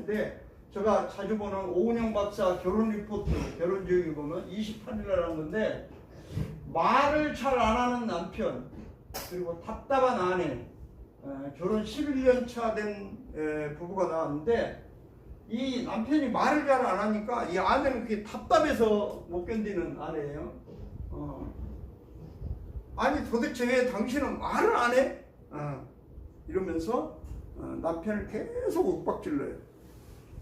근데 제가 자주 보는 오은영 박사 결혼 리포트 결혼 기록에 보면 28일이라는 건데 말을 잘 안 하는 남편 그리고 답답한 아내 어, 결혼 11년 차 된 부부가 나왔는데 이 남편이 말을 잘 안 하니까 이 아내는 그게 답답해서 못 견디는 아내예요. 어. 아니 도대체 왜 당신은 말을 안 해? 어. 이러면서 어, 남편을 계속 윽박질러요.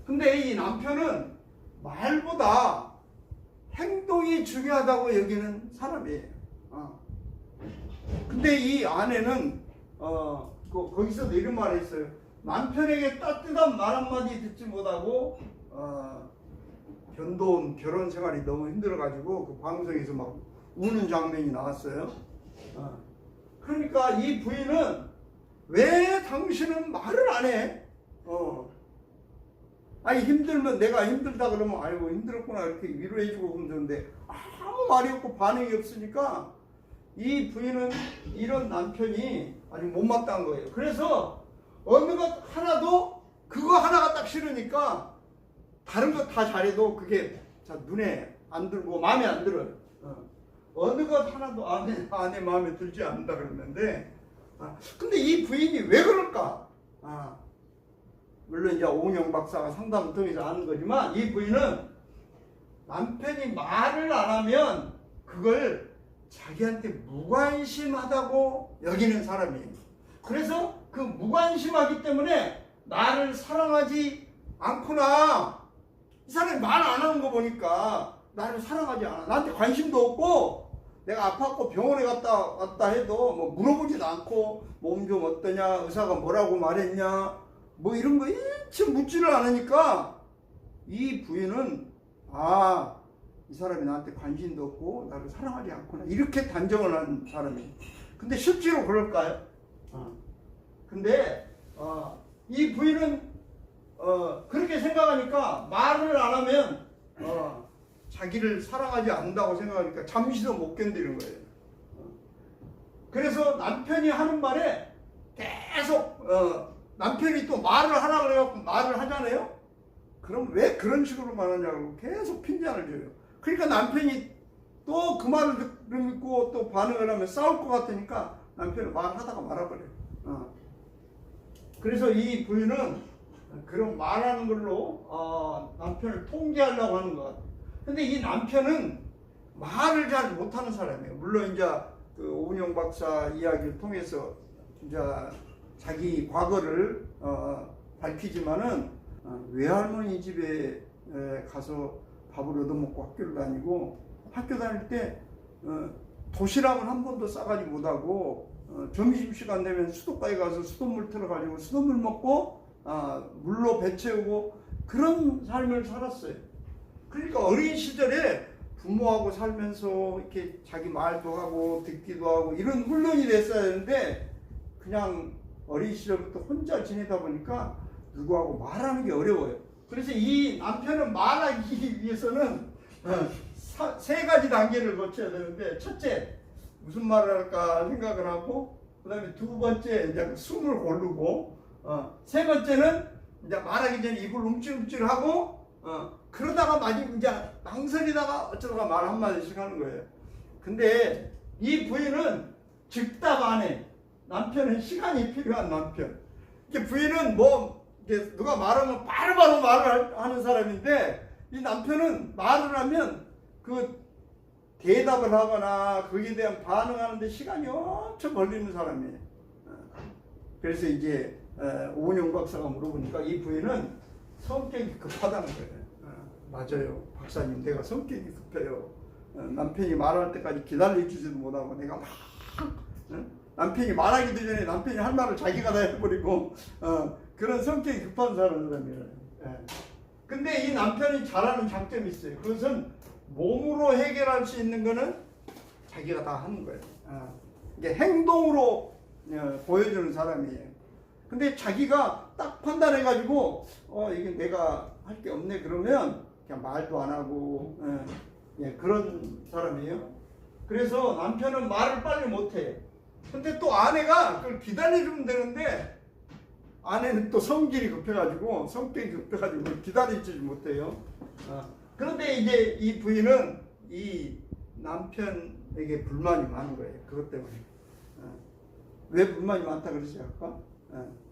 근데 이 남편은 말보다 행동이 중요하다고 여기는 사람이에요. 어. 근데 이 아내는 어, 그, 거기서도 이런 말을 했어요. 남편에게 따뜻한 말 한마디 듣지 못하고 어, 견도온 결혼 생활이 너무 힘들어가지고 그 방송에서 막 우는 장면이 나왔어요. 어. 그러니까 이 부인은 왜 당신은 말을 안 해? 어. 아니 힘들면 내가 힘들다 그러면 아이고 힘들었구나 이렇게 위로해주고 그러면 되는데 아무 말이 없고 반응이 없으니까 이 부인은 이런 남편이 아주 못마땅한 거예요. 그래서 어느 것 하나도 그거 하나가 딱 싫으니까 다른 것 다 잘해도 그게 자 눈에 안 들고 마음에 안 들어요. 어. 느것 하나도 아내, 아내 마음에 들지 않는다 그러는데 아, 근데 이 부인이 왜 그럴까? 아, 물론 이제 오은영 박사가 상담을 통해서 아는 거지만 이 부인은 남편이 말을 안 하면 그걸 자기한테 무관심하다고 여기는 사람이에요. 그래서 그 무관심하기 때문에 나를 사랑하지 않구나. 이 사람이 말 안 하는 거 보니까 나를 사랑하지 않아. 나한테 관심도 없고 내가 아팠고 병원에 갔다 왔다 해도 뭐 물어보지도 않고 몸 좀 어떠냐, 의사가 뭐라고 말했냐, 뭐 이런 거 일체 묻지를 않으니까 이 부인은 아, 이 사람이 나한테 관심도 없고 나를 사랑하지 않구나. 이렇게 단정을 한 사람이에요. 근데 실제로 그럴까요? 어. 근데 어, 이 부인은 어, 그렇게 생각하니까 말을 안 하면 어, 자기를 사랑하지 않는다고 생각하니까 잠시도 못 견디는 거예요. 어. 그래서 남편이 하는 말에 계속 어, 남편이 또 말을 하라 그래갖고 말을 하잖아요. 그럼 왜 그런 식으로 말하냐고 계속 핀잔을 줘요. 그러니까 남편이 또 그 말을 듣고 또 반응을 하면 싸울 것 같으니까 남편은 말하다가 말아버려요. 어. 그래서 이 부인은 그런 말하는 걸로 어, 남편을 통제하려고 하는 것 같아요. 근데 이 남편은 말을 잘 못하는 사람이에요. 물론 이제 그 오은영 박사 이야기를 통해서 이제 자기 과거를 어, 밝히지만은 어, 외할머니 집에 에, 가서 밥을 얻어먹고 학교를 다니고 학교 다닐 때 어, 도시락을 한 번도 싸가지 못하고 어, 점심시간 되면 수도가에 가서 수돗물 틀어가지고 수돗물 먹고 아, 물로 배 채우고 그런 삶을 살았어요. 그러니까 어린 시절에 부모하고 살면서 이렇게 자기 말도 하고 듣기도 하고 이런 훈련이 됐어야 되는데 그냥 어린 시절부터 혼자 지내다 보니까 누구하고 말하는 게 어려워요. 그래서 이 남편은 말하기 위해서는 어, 사- 세 가지 단계를 거쳐야 되는데 첫째 무슨 말을 할까 생각을 하고 그다음에 두 번째 이제 숨을 고르고 어, 세 번째는 이제 말하기 전에 입을 움찔움찔하고 어, 그러다가 마지막 이제 망설이다가 어쩌다가 말 한마디씩 하는 거예요. 근데 이 부인은 즉답 안 해. 남편은 시간이 필요한 남편. 이게 부인은 뭐 이게 누가 말하면 바로 바로 말을 하는 사람인데 이 남편은 말을 하면 그 대답을 하거나 거기에 대한 반응하는데 시간이 엄청 걸리는 사람이에요. 어. 그래서 이제 어, 오은영 박사가 물어보니까 이 부인은 성격이 급하다는 거예요. 어, 맞아요. 박사님 내가 성격이 급해요. 어, 남편이 말할 때까지 기다려주지도 못하고 내가 막 어? 남편이 말하기도 전에 남편이 할 말을 자기가 다 해버리고 어, 그런 성격이 급한 사람이에요. 예. 근데 이 남편이 잘하는 장점이 있어요. 그것은 몸으로 해결할 수 있는 거는 자기가 다 하는 거예요. 어, 이게 행동으로 어, 보여주는 사람이에요. 근데 자기가 딱 판단해가지고 어 이게 내가 할 게 없네 그러면 그냥 말도 안 하고 예, 예, 그런 사람이에요. 그래서 남편은 말을 빨리 못해. 근데 또 아내가 그걸 기다려주면 되는데 아내는 또 성질이 급해가지고 성격이 급해가지고 기다리지 못해요. 어. 그런데 이제 이 부인은 이 남편에게 불만이 많은 거예요. 그것 때문에. 어. 왜 불만이 많다 그러지 아까? 어.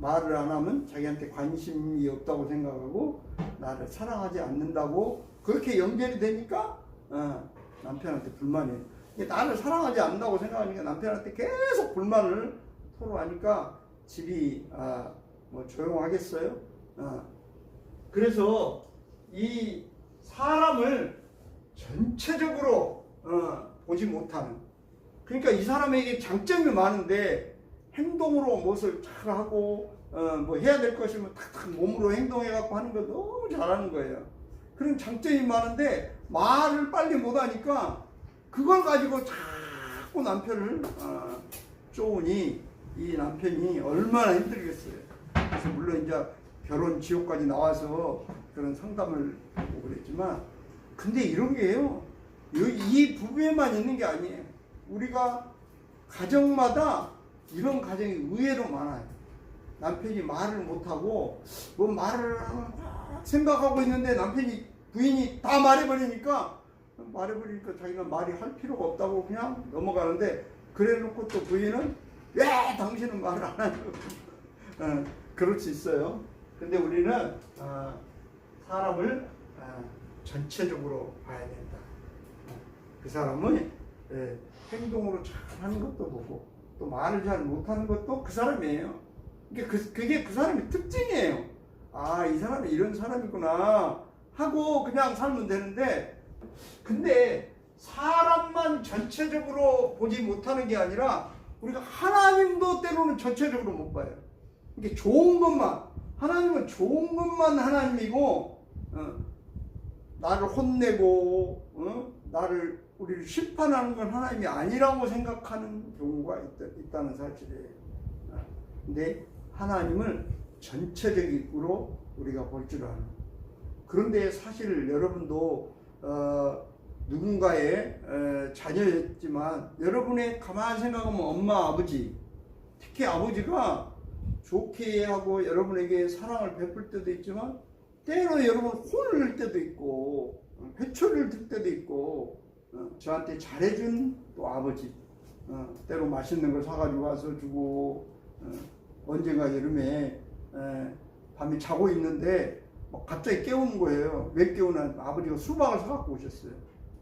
말을 안 하면 자기한테 관심이 없다고 생각하고 나를 사랑하지 않는다고 그렇게 연결이 되니까 어, 남편한테. 이게 나를 사랑하지 않는다고 생각하니까 남편한테 계속 불만을 토로하니까 집이 아, 뭐 조용하겠어요? 어. 그래서 이 사람을 전체적으로 어, 보지 못하는 그러니까 이 사람에게 장점이 많은데 행동으로 무엇을 잘 하고 어, 뭐 해야 될 것이면 탁탁 몸으로 행동해 갖고 하는 걸 너무 잘하는 거예요. 그런 장점이 많은데 말을 빨리 못 하니까 그걸 가지고 자꾸 남편을 어, 쪼으니 이 남편이 얼마나 힘들겠어요. 그래서 물론 이제 결혼 지옥까지 나와서 그런 상담을 하고 그랬지만 근데 이런 게요. 이- 이 부부에만 있는 게 아니에요. 우리가 가정마다 이런 가정이 의외로 많아요. 남편이 말을 못하고 뭐 말을 막 생각하고 있는데 남편이 부인이 다 말해버리니까 말해버리니까 자기가 말이 할 필요가 없다고 그냥 넘어가는데 그래놓고 또 부인은 왜 당신은 말을 안 하냐고 어, 그럴 수 있어요. 근데 우리는 어, 사람을 어, 전체적으로 봐야 된다. 어, 그 사람은 예, 행동으로 잘하는 것도 보고 또 말을 잘 못하는 것도 그 사람이에요. 그, 그게 그 사람의 특징이에요. 아, 이 사람이 이런 사람이구나 하고 그냥 살면 되는데 근데 사람만 전체적으로 보지 못하는 게 아니라 우리가 하나님도 때로는 전체적으로 못 봐요. 이게 좋은 것만 하나님은 좋은 것만 하나님이고 어, 나를 혼내고 어, 나를 우리를 심판하는 건 하나님이 아니라고 생각하는 경우가 있 다, 는 사실이에요. 어, 근데 하나님을 전체적으로 우리가 볼 줄 아는. 그런데 사실 여러분도 어, 누군가의 에, 자녀였지만 여러분의 가만 생각하면 엄마 아버지 특히 아버지가 좋게 하고 여러분에게 사랑을 베풀 때도 있지만 때로 여러분 혼을 낼 때도 있고 어, 회초리를 들 때도 있고 어, 저한테 잘해준 또 아버지 어, 때로 맛있는 걸 사가지고 와서 주고 어, 언젠가 여름에 에, 밤에 자고 있는데 막 갑자기 깨우는 거예요. 왜 깨우나 아버지가 수박을 사갖고 오셨어요.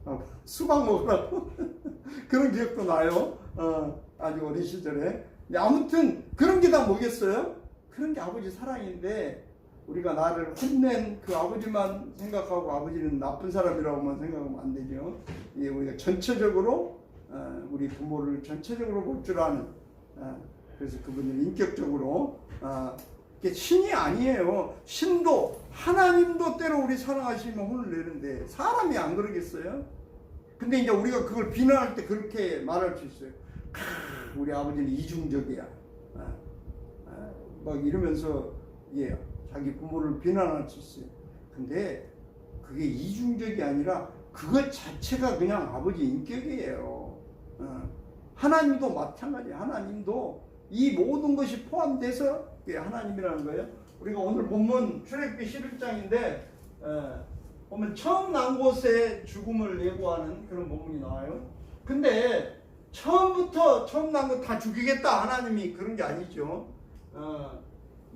어, 수박 먹으라고 그런 기억도 나요. 어, 아주 어린 시절에. 아무튼 그런 게 다 뭐겠어요? 그런 게 아버지 사랑인데 우리가 나를 혼낸 그 아버지만 생각하고 아버지는 나쁜 사람이라고만 생각하면 안 되죠. 예, 우리가 전체적으로 어, 우리 부모를 전체적으로 볼 줄 아는 어, 그래서 그분을 인격적으로 어, 신이 아니에요. 신도 하나님도 때로 우리 사랑하시면 혼을 내는데 사람이 안 그러겠어요? 근데 이제 우리가 그걸 비난할 때 그렇게 말할 수 있어요. 크, 우리 아버지는 이중적이야. 어, 어, 막 이러면서 예, 자기 부모를 비난할 수 있어요. 근데 그게 이중적이 아니라 그것 자체가 그냥 아버지 인격이에요. 어, 하나님도 마찬가지예요. 하나님도 이 모든 것이 포함돼서 그게 하나님이라는 거예요. 우리가 오늘 본문 출애굽기 11장인데 어, 보면 처음 난 곳에 죽음을 예고하는 그런 본문이 나와요. 근데 처음부터 처음 난 거 다 죽이겠다 하나님이 그런 게 아니죠. 어,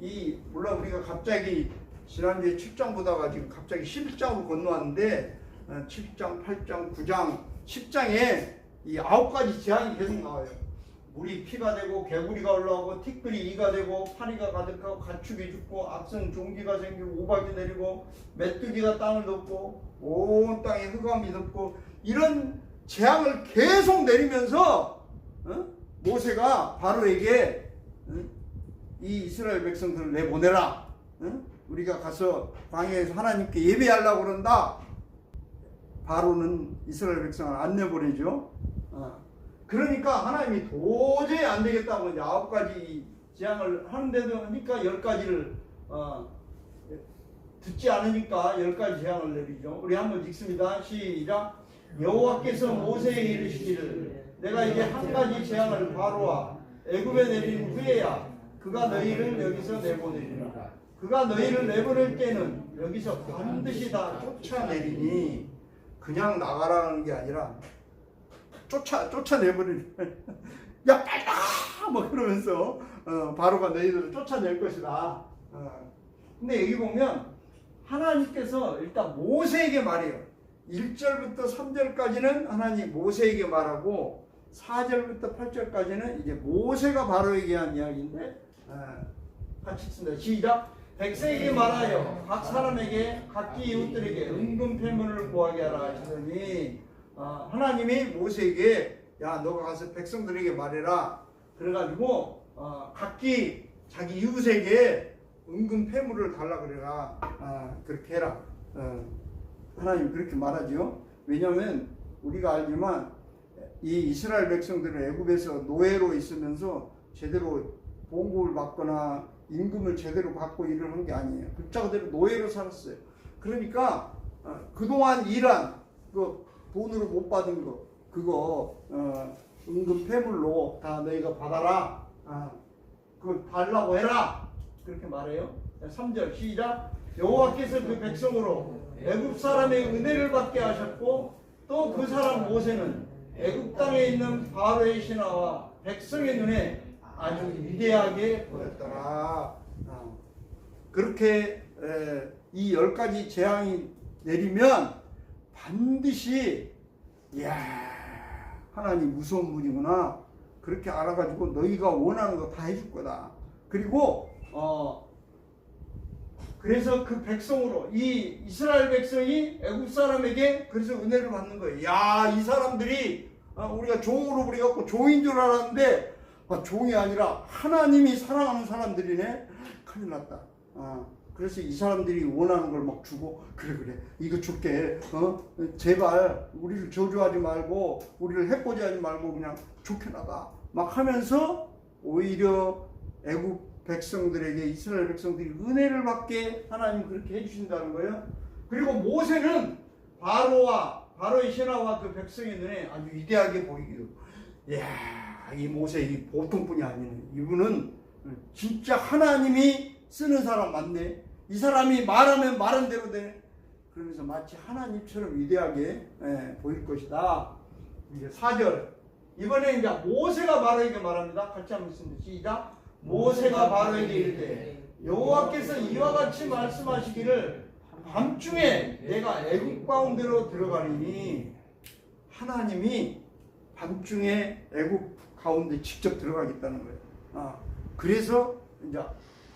이 물론 우리가 갑자기 지난주에 7장 보다가 지금 갑자기 11장으로 건너왔는데 어, 7장, 8장, 9장, 10장에 이 아홉 가지 재앙이 계속 나와요. 물이 피가 되고 개구리가 올라오고 티끌이 이가 되고 파리가 가득하고 가축이 죽고 악성 종기가 생기고 우박이 내리고 메뚜기가 땅을 덮고 온 땅에 흑암이 덮고 이런 재앙을 계속 내리면서 어? 모세가 바로에게 어? 이 이스라엘 백성들을 내보내라. 어? 우리가 가서 광야에서 하나님께 예배하려고 그런다. 바로는 이스라엘 백성을 안 내보내죠. 어. 그러니까 하나님이 도저히 안 되겠다고 이제 아홉 가지 재앙을 하는데도 하니까 열 가지를 어, 듣지 않으니까 열 가지 재앙을 내리죠. 우리 한번 읽습니다. 시작. 여호와께서 모세에게 이르시기를 내가 이제 한 가지 재앙을 바로와 애굽에 내린 후에야 그가 너희를 여기서 내보내리라. 그가 너희를 내보낼 때는 여기서 반드시 다 쫓아내리니 그냥 나가라는 게 아니라 쫓아 쫓아내버리니 야 빨리 나가 뭐 그러면서 어, 바로가 너희들을 쫓아낼 것이다. 어. 근데 여기 보면 하나님께서 일단 모세에게 말해요. 1절부터 3절까지는 하나님 모세에게 말하고 4절부터 8절까지는 이제 모세가 바로에게 한 이야기인데 어, 같이 읽습니다. 시작. 백성에게 말하여 각 사람에게 각기 이웃들에게 은근 패문을 구하게 하라 하시더니 어, 하나님이 모세에게 야 너가 가서 백성들에게 말해라. 그래가지고 어, 각기 자기 이웃에게 은근 패물을 달라 그래라. 아, 그렇게 해라. 어, 하나님 그렇게 말하죠. 왜냐하면 우리가 알지만 이 이스라엘 백성들은 애굽에서 노예로 있으면서 제대로 보급을 받거나 임금을 제대로 받고 일을 한 게 아니에요. 글자 그대로 노예로 살았어요. 그러니까 어, 그동안 일한 그 돈으로 못 받은 거 그거 어, 임금 폐물로 다 너희가 받아라. 아, 그걸 달라고 해라. 그렇게 말해요. 3절 시작. 여호와께서 그 백성으로 애굽 사람의 은혜를 받게 하셨고 또 그 사람 모세는 애굽 땅에 있는 바로의 신하와 백성의 눈에 아주 위대하게 보였더라. 어. 그렇게 에, 이열 가지 재앙이 내리면 반드시 야 하나님 무서운 분이구나 그렇게 알아가지고 너희가 원하는 거 다 해줄 거다. 그리고 어 그래서 그 백성으로 이 이스라엘 백성이 애굽 사람에게 그래서 은혜를 받는 거예요. 야 이 사람들이 어, 우리가 종으로 부려갖고 종인 줄 알았는데 아, 종이 아니라 하나님이 사랑하는 사람들이네. 큰일 났다. 아, 그래서 이 사람들이 원하는 걸 막 주고 그래 그래 이거 줄게. 어 제발 우리를 저주하지 말고 우리를 해코지 하지 말고 그냥 좋게 나가. 막 하면서 오히려 애굽 백성들에게 이스라엘 백성들이 은혜를 받게 하나님 그렇게 해주신다는 거예요. 그리고 모세는 바로와 바로의 신하와 그 백성의 눈에 아주 위대하게 보이기도. 이야, 이 모세 이 보통 분이 아니네. 이분은 진짜 하나님이 쓰는 사람 맞네. 이 사람이 말하면 말한 대로 되네. 그러면서 마치 하나님처럼 위대하게 예, 보일 것이다. 이제 4절. 이번에 이제 모세가 바로에게 말합니다. 같이 한번 읽습니다. 시작. 모세가 바로에게 이르되 여호와께서 이와 같이 말씀하시기를 밤중에 내가 애굽 가운데로 들어가리니 하나님이 밤중에 애굽 가운데 직접 들어가겠다는 거예요. 아, 그래서 이제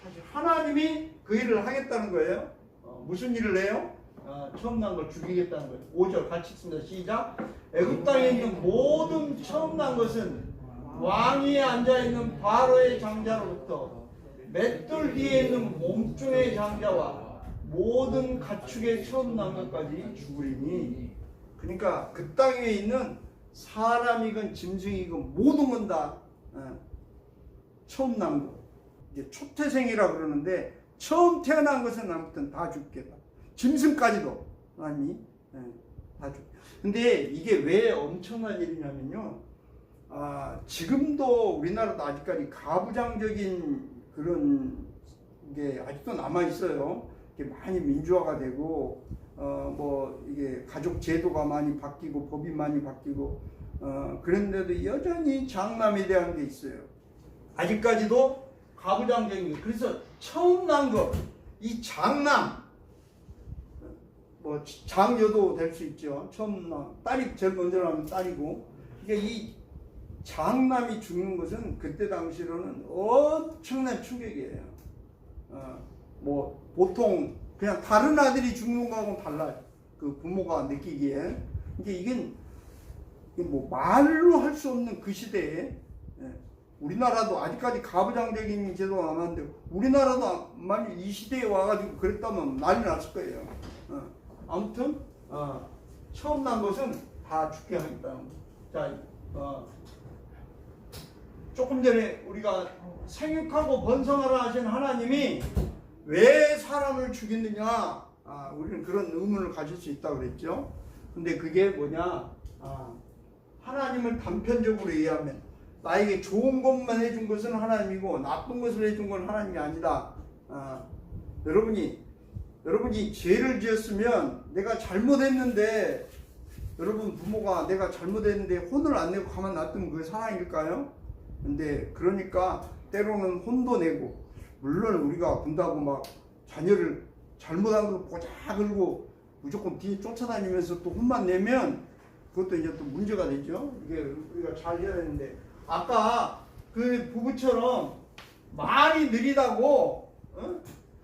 사실 하나님이 그 일을 하겠다는 거예요. 어, 무슨 일을 해요? 아, 처음 난 걸 죽이겠다는 거예요. 5절 같이 읽습니다. 시작. 애굽 땅에 있는 모든 처음 난 것은 왕위에 앉아 있는 바로의 장자로부터 맷돌 뒤에 있는 몸종의 장자와 모든 가축의 처음 난 것까지 죽으리니 그러니까 그 땅에 있는 사람이건 짐승이건 모든 건다 어, 처음 난 거. 이제 초태생이라 그러는데 처음 태어난 것은 아무튼 다 죽겠다. 짐승까지도 아니 예, 다 죽. 근데 이게 왜 엄청난 일이냐면요. 아, 지금도 우리나라도 아직까지 가부장적인 그런 게 아직도 남아 있어요. 이게 많이 민주화가 되고 어 뭐 이게 가족 제도가 많이 바뀌고 법이 많이 바뀌고 어 그런데도 여전히 장남에 대한 게 있어요. 아직까지도 가부장적인 게 그래서 처음 난 거 이 장남 뭐 장녀도 될 수 있죠. 처음 난 딸이 제일 먼저 나면 딸이고 이게 이 장남이 죽는 것은 그때 당시로는 엄청난 충격이에요. 어, 뭐 보통 그냥 다른 아들이 죽는 거하고는 달라요. 그 부모가 느끼기에 이게 이게 이게 뭐 말로 할 수 없는 그 시대에 예, 우리나라도 아직까지 가부장적인 제도가 남았는데 우리나라도 만약 이 시대에 와가지고 그랬다면 난리 났을 거예요. 어, 아무튼 어, 처음 난 것은 다 죽게 하겠다는 거. 자, 어, 조금 전에 우리가 생육하고 번성하라 하신 하나님이 왜 사람을 죽이느냐? 아, 우리는 그런 의문을 가질 수 있다고 그랬죠. 근데 그게 뭐냐? 아, 하나님을 단편적으로 이해하면 나에게 좋은 것만 해준 것은 하나님이고 나쁜 것을 해준 건 하나님이 아니다. 아, 여러분이 여러분이 죄를 지었으면 내가 잘못했는데 여러분 부모가 내가 잘못했는데 혼을 안 내고 가만 놔두면 그게 사랑일까요? 근데 그러니까 때로는 혼도 내고 물론 우리가 군다고 막 자녀를 잘못한 거 보자 그러고 무조건 뒤에 쫓아다니면서 또 혼만 내면 그것도 이제 또 문제가 되죠. 이게 우리가 잘 해야 되는데 아까 그 부부처럼 말이 느리다고 어?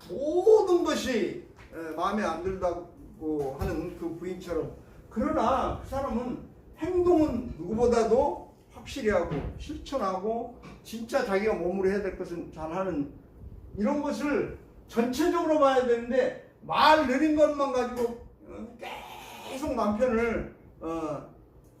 모든 것이 에, 마음에 안 들다고 하는 그 부인처럼 그러나 그 사람은 행동은 누구보다도 확실히 하고 실천하고 진짜 자기가 몸으로 해야 될 것은 잘하는 이런 것을 전체적으로 봐야 되는데 말 느린 것만 가지고 어, 계속 남편을 어,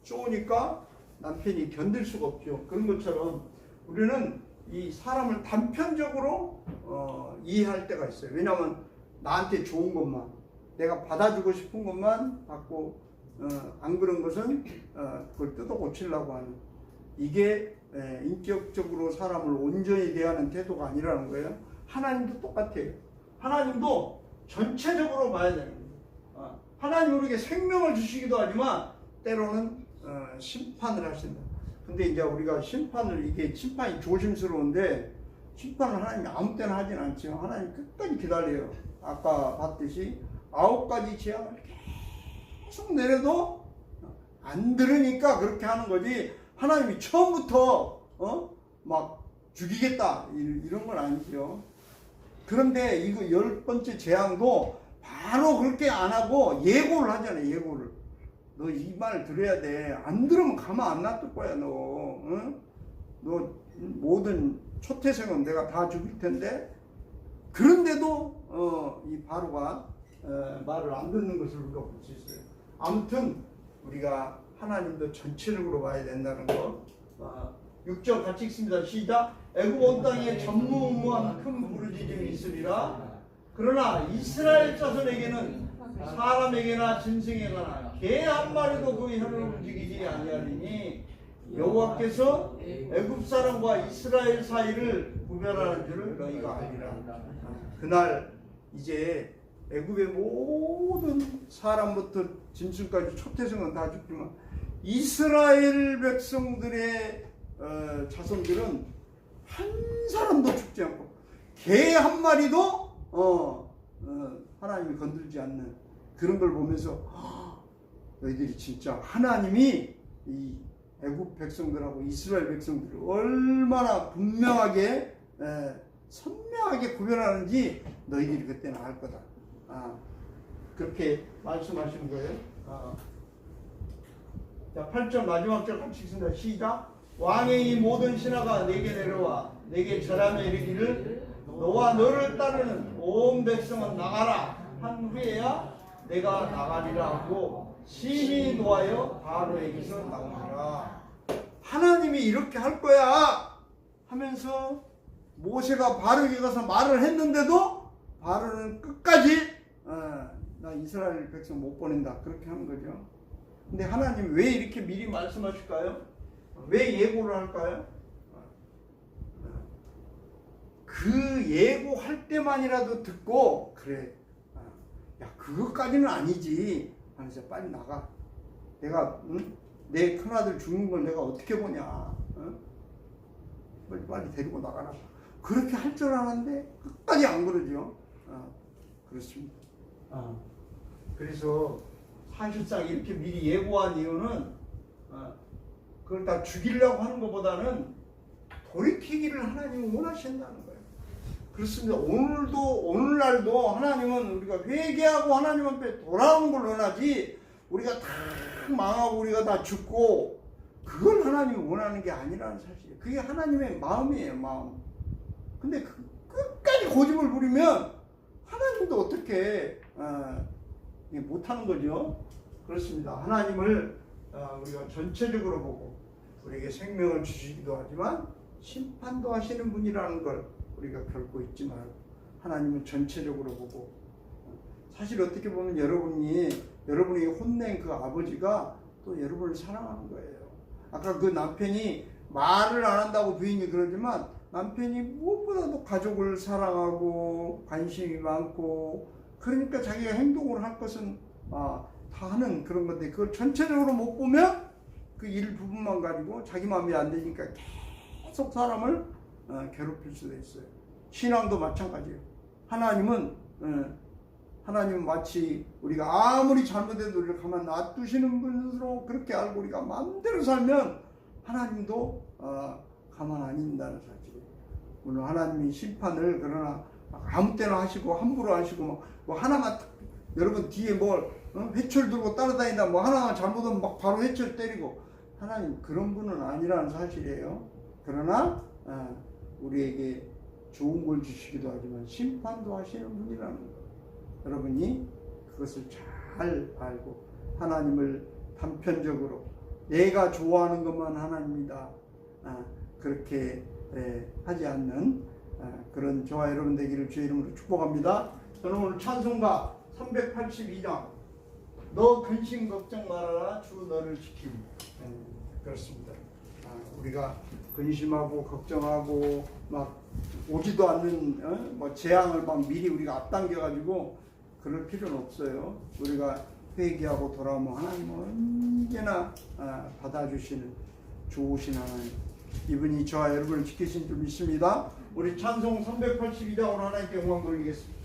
쪼으니까 남편이 견딜 수가 없죠. 그런 것처럼 우리는 이 사람을 단편적으로 어, 이해할 때가 있어요. 왜냐하면 나한테 좋은 것만 내가 받아주고 싶은 것만 받고 어, 안 그런 것은 어, 그걸 뜯어 고치려고 하는 이게 에, 인격적으로 사람을 온전히 대하는 태도가 아니라는 거예요. 하나님도 똑같아요. 하나님도 전체적으로 봐야 되는 거예요. 어, 하나님 우리에게 생명을 주시기도 하지만 때로는 어, 심판을 하신다. 근데 이제 우리가 심판을 이게 심판이 조심스러운데 심판을 하나님이 아무 때나 하진 않지만 하나님 끝까지 기다려요. 아까 봤듯이 아홉 가지 재앙을 계속 내려도 안 들으니까 그렇게 하는 거지 하나님이 처음부터 어 막 죽이겠다 이- 이런 건 아니죠. 그런데 이거 열 번째 재앙도 바로 그렇게 안 하고 예고를 하잖아요. 예고를. 너 이 말 들어야 돼. 안 들으면 가만 안 놔둘 거야, 너. 응? 너 모든 초태생은 내가 다 죽일 텐데. 그런데도 어, 이 바로가 어, 말을 안 듣는 것을 우리가 볼 수 있어요. 아무튼 우리가 하나님도 전체적으로 봐야 된다는 거. 어, 6절 같이 읽습니다. 시작. 애굽 온 땅에 전무후무한 큰 부르짖음이 있으리라. 그러나 이스라엘 자손에게는 사람에게나 짐승에게나 개 한 마리도 그 혀를 움직이지 아니하리니 여호와께서 애굽 사람과 이스라엘 사이를 구별하는 줄을 너희가 알리라. 그날 이제 애굽의 모든 사람부터 짐승까지 초태생은 다 죽지만 이스라엘 백성들의 어, 자손들은 한 사람도 죽지 않고 개 한 마리도 어, 어, 하나님이 건들지 않는 그런 걸 보면서 "헉, 너희들이 진짜 하나님이 이 애굽 백성들하고 이스라엘 백성들을 얼마나 분명하게 에, 선명하게 구별하는지 너희들이 그때는 알 거다. 아, 그렇게 말씀하시는 거예요. 아. 자, 8절 마지막 절 같이 읽습니다. 시작. 왕의 이 모든 신하가 내게 내려와 내게 절하며 이르기를 너와 너를 따르는 온 백성은 나가라 한 후에야 내가 나가리라 하고 신이 노하여 바로에게서 나오니라. 하나님이 이렇게 할 거야! 하면서 모세가 바로에게 가서 말을 했는데도 바로는 끝까지 어, 나 이스라엘 백성 못 보낸다. 그렇게 하는 거죠. 근데 하나님 왜 이렇게 미리 말씀하실까요? 왜 예고를 할까요? 그 예고할 때만이라도 듣고 그래. 아, 야 그것까지는 아니지 하면서 빨리 나가 내가 응? 내 큰아들 죽는 걸 내가 어떻게 보냐 응? 빨리 빨리 데리고 나가라 그렇게 할줄 아는데 끝까지 안 그러죠 아, 그렇습니다 아, 그래서 사실상 이렇게 미리 예고한 이유는 아, 그걸 다 죽이려고 하는 것보다는 돌이키기를 하나님은 원하신다는 거예요. 그렇습니다. 오늘도 오늘날도 하나님은 우리가 회개하고 하나님 앞에 돌아오는 걸 원하지 우리가 다 망하고 우리가 다 죽고 그걸 하나님이 원하는 게 아니라는 사실이에요. 그게 하나님의 마음이에요, 마음. 근데 그 끝까지 고집을 부리면 하나님도 어떻게 어, 못하는 거죠. 그렇습니다. 하나님을 어, 우리가 전체적으로 보고 우리에게 생명을 주시기도 하지만 심판도 하시는 분이라는 걸 우리가 결코 말고 하나님은 전체적으로 보고 사실 어떻게 보면 여러분이 여러분이 혼낸 그 아버지가 또 여러분을 사랑하는 거예요. 아까 그 남편이 말을 안 한다고 부인이 그러지만 남편이 무엇보다도 가족을 사랑하고 관심이 많고 그러니까 자기가 행동을 할 것은 아, 다 하는 그런 건데 그걸 전체적으로 못 보면 그 일부분만 가지고 자기 마음이 안 되니까 계속 사람을 어, 괴롭힐 수도 있어요. 신앙도 마찬가지예요. 하나님은 어, 하나님은 마치 우리가 아무리 잘못해도 우리를 가만 놔두시는 분으로 그렇게 알고 우리가 마음대로 살면 하나님도 어, 가만 안 있다는 사실이에요. 물론 하나님이 심판을 그러나 아무 때나 하시고 함부로 하시고 뭐, 뭐 하나만 딱 여러분 뒤에 뭘 어? 회초리 들고 따라다닌다 뭐 하나만 잘못하면 막 바로 회초리 때리고 하나님 그런 분은 아니라는 사실이에요. 그러나 어, 우리에게 좋은 걸 주시기도 하지만 심판도 하시는 분이라는 거. 여러분이 그것을 잘 알고 하나님을 단편적으로 내가 좋아하는 것만 하나님이다. 아, 그렇게 에, 하지 않는 아, 그런 저와 여러분 되기를 주의 이름으로 축복합니다. 저는 오늘 찬송가 382장 너 근심 걱정 말아라 주 너를 지킴 음, 그렇습니다. 아, 우리가 근심하고 걱정하고 막 오지도 않는 어? 뭐 재앙을 막 미리 우리가 앞당겨 가지고 그럴 필요는 없어요. 우리가 회개하고 돌아오면 하나님은 언제나 아, 받아주시는 좋으신 하나님. 이분이 저와 여러분을 지키신 줄 믿습니다. 우리 찬송 382장으로 하나님께 영광 돌리겠습니다.